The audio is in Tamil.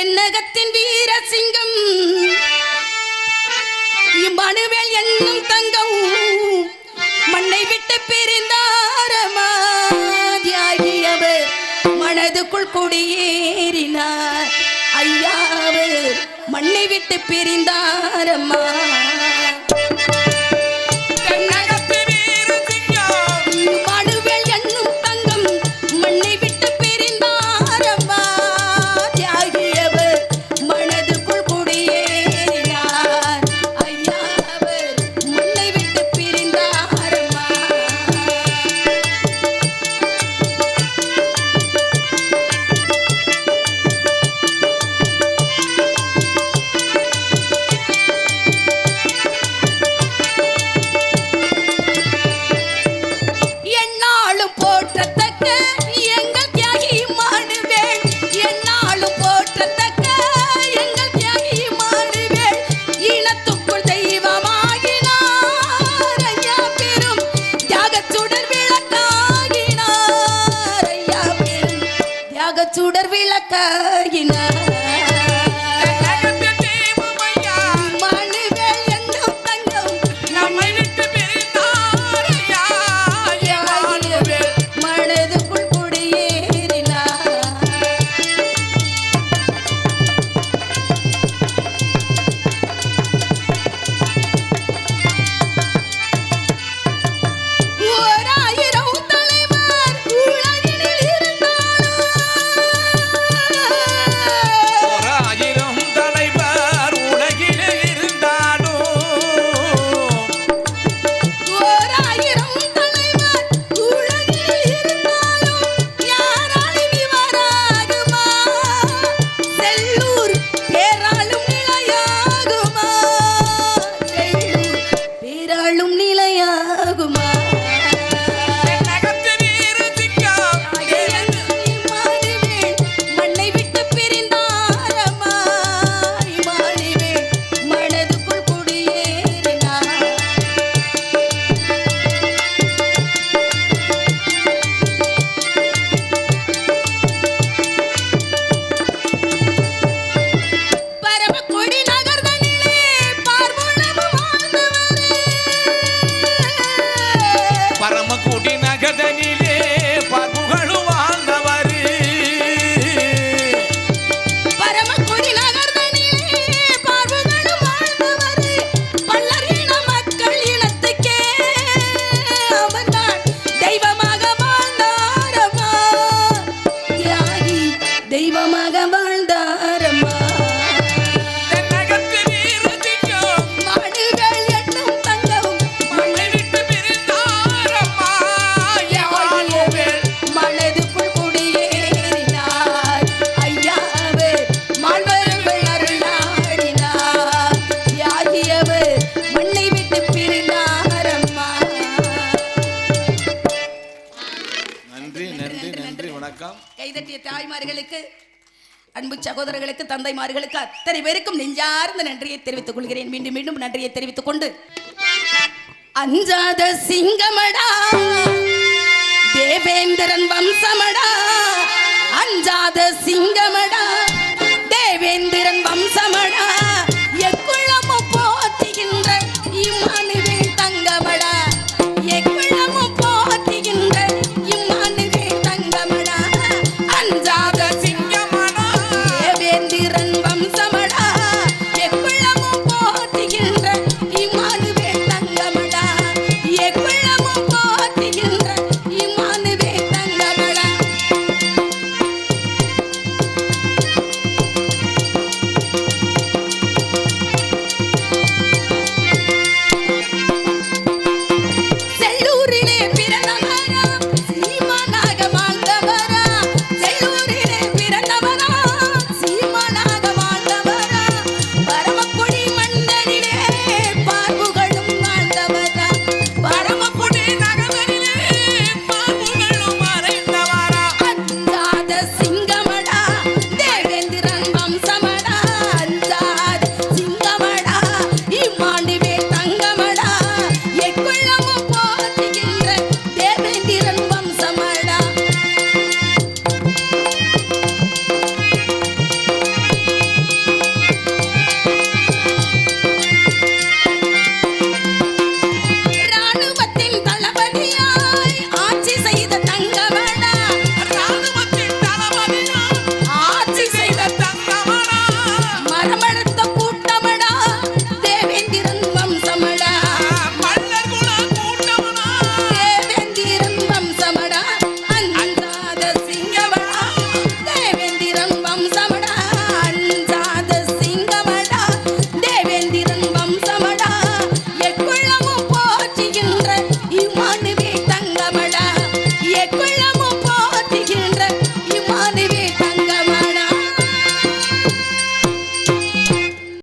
தென்னகத்தின் வீர சிங்கம். மனுவேல் என்னும் தங்கம் மண்ணை விட்டு பிரிந்தாரமாதியாகியவர் மனதுக்குள் குடியேறினார். ஐயாவர் மண்ணை விட்டு பிரிந்தாரம்மா ತ நன்றி நன்றி வணக்கம். கைதட்டிய தாய்மார்களுக்கு அன்பு சகோதரர்களுக்கு தந்தைமார்களுக்கு அத்தனை பேருக்கும் நெஞ்சார்ந்த நன்றியை தெரிவித்துக் கொள்கிறேன். மீண்டும் மீண்டும் நன்றியை தெரிவித்துக் கொண்டு அஞ்சாத சிங்கமடா தேவேந்திரன் வம்சமடா அஞ்சாத சிங்கமடா the sea.